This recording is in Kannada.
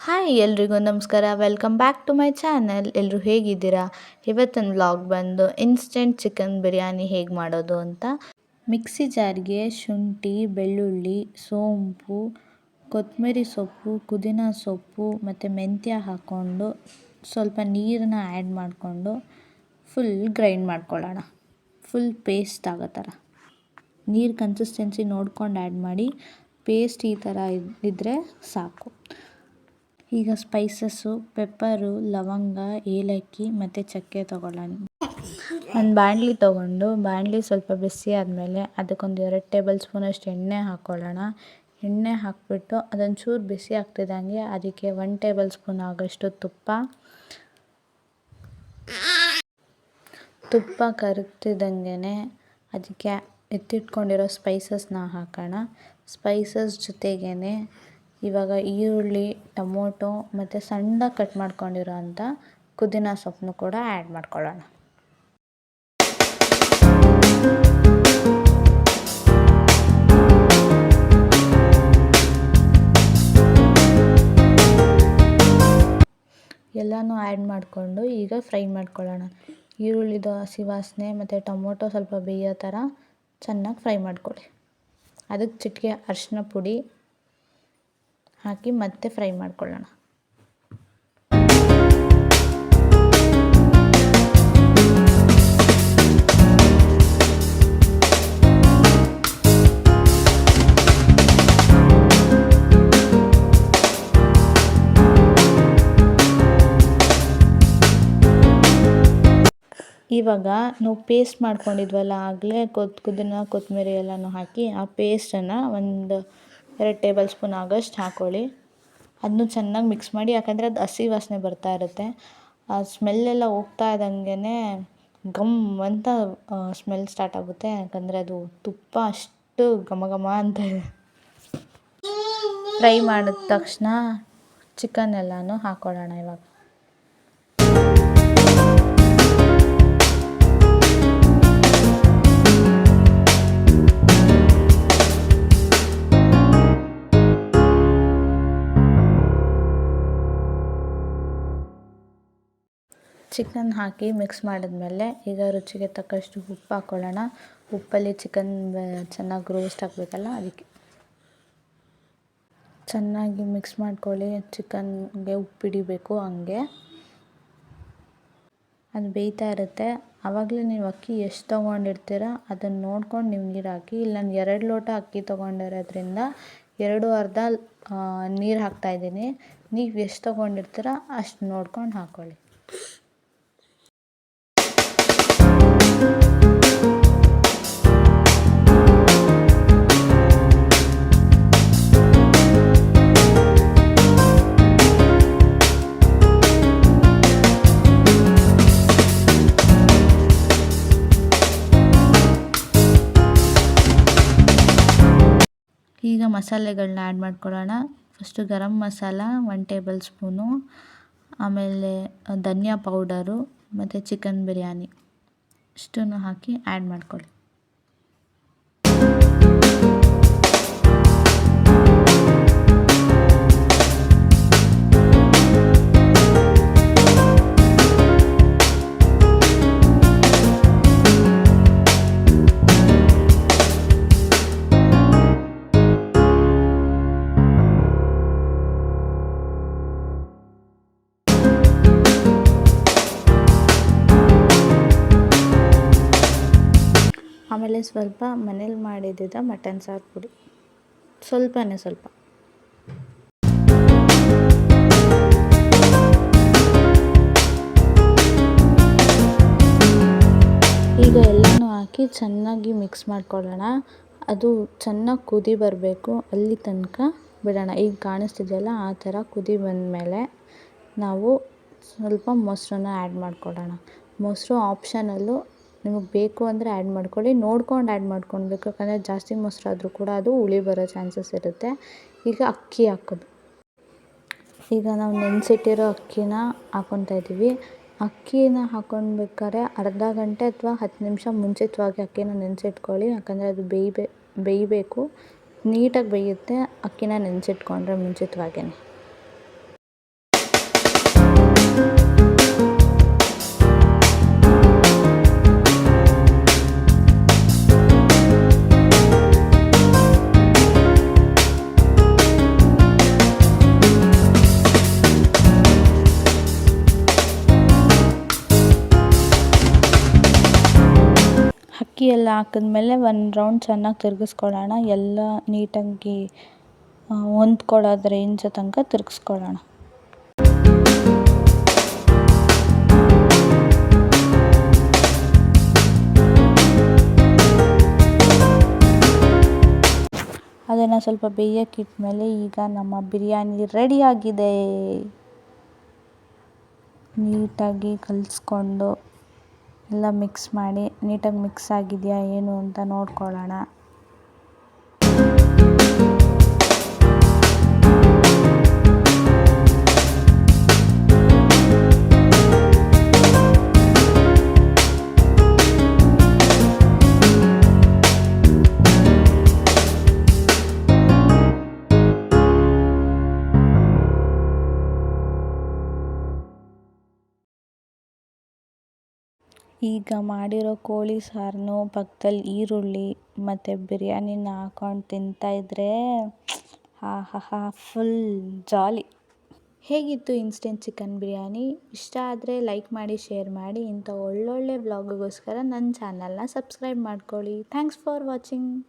ಹಾಯ್ ಎಲ್ರಿಗೂ ನಮಸ್ಕಾರ. Welcome back to my channel ಎಲ್ಲರೂ ಹೇಗಿದ್ದೀರಾ? ಇವತ್ತಿನ ಬ್ಲಾಗ್ ಬಂದು ಇನ್ಸ್ಟೆಂಟ್ ಚಿಕನ್ ಬಿರಿಯಾನಿ ಹೇಗೆ ಮಾಡೋದು ಅಂತ. ಮಿಕ್ಸಿ ಜಾರ್ಗೆ ಶುಂಠಿ, ಬೆಳ್ಳುಳ್ಳಿ, ಸೋಂಪು ಕೊತ್ತಂಬರಿ ಸೊಪ್ಪು, ಪುದೀನ ಸೊಪ್ಪು ಮತ್ತು ಮೆಂತ್ಯ ಹಾಕ್ಕೊಂಡು ಸ್ವಲ್ಪ ನೀರನ್ನ ಆ್ಯಡ್ ಮಾಡಿಕೊಂಡು ಫುಲ್ ಗ್ರೈಂಡ್ ಮಾಡ್ಕೊಳ್ಳೋಣ. ಫುಲ್ ಪೇಸ್ಟ್ ಆಗೋ ಥರ. ನೀರು ಕನ್ಸಿಸ್ಟೆನ್ಸಿ ನೋಡ್ಕೊಂಡು ಆ್ಯಡ್ ಮಾಡಿ ಪೇಸ್ಟ್ ಈ ಥರ ಇದ್ದರೆ ಸಾಕು. ಈಗ ಸ್ಪೈಸಸ್ಸು ಪೆಪ್ಪರು ಲವಂಗ, ಏಲಕ್ಕಿ ಮತ್ತು ಚಕ್ಕೆ ತೊಗೊಳ್ಳೋಣ. ಒಂದು ಬಾಣಲಿ ತೊಗೊಂಡು ಬಾಣಲಿ ಸ್ವಲ್ಪ ಬಿಸಿ ಆದಮೇಲೆ ಅದಕ್ಕೊಂದು ಎರಡು ಟೇಬಲ್ ಸ್ಪೂನಷ್ಟು ಎಣ್ಣೆ ಹಾಕ್ಕೊಳ್ಳೋಣ ಎಣ್ಣೆ ಹಾಕಿಬಿಟ್ಟು ಅದೊಂದು ಚೂರು ಬಿಸಿ ಆಗ್ತಿದ್ದಂಗೆ ಅದಕ್ಕೆ ಒನ್ ಟೇಬಲ್ ಸ್ಪೂನ್ ಆಗೋಷ್ಟು ತುಪ್ಪ. ತುಪ್ಪ ಕರಗ್ತಿದ್ದಂಗೆ ಅದಕ್ಕೆ ಎತ್ತಿಟ್ಕೊಂಡಿರೋ ಸ್ಪೈಸಸ್ನ ಹಾಕೋಣ. ಸ್ಪೈಸಸ್ ಜೊತೆಗೇ ಇವಾಗ ಈರುಳ್ಳಿ, ಟೊಮೊಟೊ ಮತ್ತು ಸಣ್ಣದಾಗಿ ಕಟ್ ಮಾಡ್ಕೊಂಡಿರೋ ಅಂಥ ಪುದೀನ ಸೊಪ್ಪನ್ನು ಕೂಡ ಆ್ಯಡ್ ಮಾಡ್ಕೊಳ್ಳೋಣ. ಎಲ್ಲನೂ ಆ್ಯಡ್ ಮಾಡಿಕೊಂಡು ಈಗ ಫ್ರೈ ಮಾಡ್ಕೊಳ್ಳೋಣ. ಈರುಳ್ಳಿದು ಹಸಿ ವಾಸನೆ ಮತ್ತು ಟೊಮೊಟೊ ಸ್ವಲ್ಪ ಬೇಯೋ ಥರ ಚೆನ್ನಾಗಿ ಫ್ರೈ ಮಾಡ್ಕೊಳ್ಳಿ. ಅದಕ್ಕೆ ಚಿಟಿಕೆ ಅರಿಶಿನ ಪುಡಿ ಹಾಕಿ ಮತ್ತೆ ಫ್ರೈ ಮಾಡ್ಕೊಳ್ಳೋಣ. ಇವಾಗ ನಾವು ಪೇಸ್ಟ್ ಮಾಡ್ಕೊಂಡಿದ್ವಲ್ಲ ಆಗಲೇ ಕೊತ್ ಕುದಿನ ಕೊತ್ತಂಬರಿ ಎಲ್ಲನೂ ಹಾಕಿ ಆ ಪೇಸ್ಟನ್ನು ಒಂದು ಎರಡು ಟೇಬಲ್ ಸ್ಪೂನ್ ಆಗೋಷ್ಟು ಹಾಕ್ಕೊಳ್ಳಿ. ಅದನ್ನು ಚೆನ್ನಾಗಿ ಮಿಕ್ಸ್ ಮಾಡಿ, ಯಾಕಂದರೆ ಅದು ಹಸಿ ವಾಸನೆ ಬರ್ತಾ ಇರುತ್ತೆ. ಆ ಸ್ಮೆಲ್ಲೆಲ್ಲ ಹೋಗ್ತಾ ಇದ್ದಂಗೆ ಘಮ್ ಅಂತ ಸ್ಮೆಲ್ ಸ್ಟಾರ್ಟ್ ಆಗುತ್ತೆ. ಯಾಕಂದರೆ ಅದು ತುಪ್ಪ ಅಷ್ಟು ಘಮ ಘಮ ಅಂತ ಫ್ರೈ ಮಾಡಿದ ತಕ್ಷಣ ಚಿಕನ್ ಎಲ್ಲನೂ ಹಾಕ್ಕೊಳ್ಳೋಣ ಇವಾಗ. ಚಿಕನ್ ಹಾಕಿ ಮಿಕ್ಸ್ ಮಾಡಿದ್ಮೇಲೆ ಈಗ ರುಚಿಗೆ ತಕ್ಕಷ್ಟು ಉಪ್ಪು ಹಾಕ್ಕೊಳ್ಳೋಣ ಉಪ್ಪಲ್ಲಿ ಚಿಕನ್ ಚೆನ್ನಾಗಿ ರೋಸ್ಟ್ ಆಗಬೇಕಲ್ಲ ಅದಕ್ಕೆ. ಚೆನ್ನಾಗಿ ಮಿಕ್ಸ್ ಮಾಡ್ಕೊಳ್ಳಿ. ಚಿಕನ್ಗೆ ಉಪ್ಪು ಹಿಡಿಬೇಕು ಹಂಗೆ. ಅದು ಬೇಯ್ತಾ ಇರುತ್ತೆ. ಆವಾಗಲೇ ನೀವು ಅಕ್ಕಿ ಎಷ್ಟು ತೊಗೊಂಡಿರ್ತೀರ ಅದನ್ನು ನೋಡ್ಕೊಂಡು ನೀವು ನೀರು ಹಾಕಿ. ಇಲ್ಲ ನಾನು ಎರಡು ಲೋಟ ಅಕ್ಕಿ ತೊಗೊಂಡಿರೋದ್ರಿಂದ ಎರಡು ಅರ್ಧ ನೀರು ಹಾಕ್ತಾಯಿದ್ದೀನಿ ನೀವು ಎಷ್ಟು ತೊಗೊಂಡಿರ್ತೀರ ಅಷ್ಟು ನೋಡ್ಕೊಂಡು ಹಾಕ್ಕೊಳ್ಳಿ ಈಗ ಮಸಾಲೆಗಳನ್ನ ಆ್ಯಡ್ ಮಾಡ್ಕೊಳ್ಳೋಣ first garam masala one tablespoon ಆಮೇಲೆ ಧನಿಯಾ ಪೌಡರು ಮತ್ತು ಚಿಕನ್ ಬಿರಿಯಾನಿ ಇಷ್ಟನ್ನು ಹಾಕಿ ಆ್ಯಡ್ ಮಾಡ್ಕೊಳ್ಳಿ ಆಮೇಲೆ ಸ್ವಲ್ಪ ಮನೇಲಿ ಮಾಡಿದ್ದ ಮಟನ್ ಸಾರು ಪುಡಿ. ಸ್ವಲ್ಪನೇ ಸ್ವಲ್ಪ. ಈಗ ಎಲ್ಲನೂ ಹಾಕಿ ಚೆನ್ನಾಗಿ ಮಿಕ್ಸ್ ಮಾಡ್ಕೊಳ್ಳೋಣ. ಅದು ಚೆನ್ನಾಗಿ ಕುದಿ ಬರಬೇಕು. ಅಲ್ಲಿ ತನಕ ಬಿಡೋಣ. ಈಗ ಕಾಣಿಸ್ತಿದೆಯಲ್ಲ, ಆ ಥರ ಕುದಿ ಬಂದಮೇಲೆ ನಾವು ಸ್ವಲ್ಪ ಮೊಸರನ್ನ ಆ್ಯಡ್ ಮಾಡ್ಕೊಳ್ಳೋಣ. ಮೊಸರು ಆಪ್ಷನಲ್ಲು ನಿಮಗೆ ಬೇಕು ಅಂದರೆ ಆ್ಯಡ್ ಮಾಡ್ಕೊಳ್ಳಿ. ನೋಡ್ಕೊಂಡು ಆ್ಯಡ್ ಮಾಡ್ಕೊಳ್ಬೇಕು. ಯಾಕಂದರೆ ಜಾಸ್ತಿ ಮೊಸರಾದರೂ ಕೂಡ ಅದು ಹುಳಿ ಬರೋ ಚಾನ್ಸಸ್ ಇರುತ್ತೆ. ಈಗ ಅಕ್ಕಿ ಹಾಕೋದು. ಈಗ ನಾವು ನೆನೆಸಿಟ್ಟಿರೋ ಅಕ್ಕಿನ ಹಾಕ್ಕೊತಾ ಇದ್ದೀವಿ ಅಕ್ಕಿನ ಹಾಕ್ಕೊಳ್ಬೇಕಾದ್ರೆ ಅರ್ಧ ಗಂಟೆ ಅಥವಾ ಹತ್ತು ನಿಮಿಷ ಮುಂಚಿತವಾಗಿ ಅಕ್ಕಿನ ನೆನೆಸಿಟ್ಕೊಳ್ಳಿ. ಯಾಕಂದರೆ ಅದು ಬೇಯ್ಬೇ ಬೇಯಬೇಕು ನೀಟಾಗಿ ಬೇಯುತ್ತೆ. ಅಕ್ಕಿನ ನೆನೆಸಿಟ್ಕೊಂಡ್ರೆ ಮುಂಚಿತವಾಗೇ ಅಕ್ಕಿ ಎಲ್ಲ ಹಾಕಿದ್ಮೇಲೆ ಒಂದು ರೌಂಡ್ ಚೆನ್ನಾಗಿ ತಿರ್ಗಿಸ್ಕೊಳ್ಳೋಣ. ಎಲ್ಲ ನೀಟಾಗಿ ಹೊಂದ್ಕೊಳ್ಳೋದು ರೇಂಜ್ ತನಕ ತಿರ್ಗಿಸ್ಕೊಳ್ಳೋಣ. ಅದನ್ನು ಸ್ವಲ್ಪ ಬೇಯಕ್ಕಿಟ್ಮೇಲೆ ಈಗ ನಮ್ಮ ಬಿರಿಯಾನಿ ರೆಡಿಯಾಗಿದೆ ನೀಟಾಗಿ ಕಲಿಸ್ಕೊಂಡು. ಎಲ್ಲ ಮಿಕ್ಸ್ ಮಾಡಿ ನೀಟಾಗಿ ಮಿಕ್ಸ್ ಆಗಿದೆಯಾ ಏನು ಅಂತ ನೋಡ್ಕೊಳ್ಳೋಣ. ಈಗ ಮಾಡಿರೋ ಕೋಳಿ ಸಾರನ್ನು ಪಕ್ಕದಲ್ಲಿ ಈರುಳ್ಳಿ ಮತ್ತು ಬಿರಿಯಾನಿನ ಹಾಕೊಂಡು ತಿಂತಾಯಿದ್ರೆ ಆಹಾಹಾ ಫುಲ್ ಜಾಲಿ. ಹೇಗಿತ್ತು ಇನ್ಸ್ಟೆಂಟ್ ಚಿಕನ್ ಬಿರಿಯಾನಿ? ಇಷ್ಟ ಆದರೆ ಲೈಕ್ ಮಾಡಿ, ಶೇರ್ ಮಾಡಿ. ಇಂಥ ಒಳ್ಳೊಳ್ಳೆ ವ್ಲಾಗಿಗೋಸ್ಕರ ನನ್ನ ಚಾನಲ್ನ ಸಬ್ಸ್ಕ್ರೈಬ್ ಮಾಡ್ಕೊಳ್ಳಿ. Thanks for watching.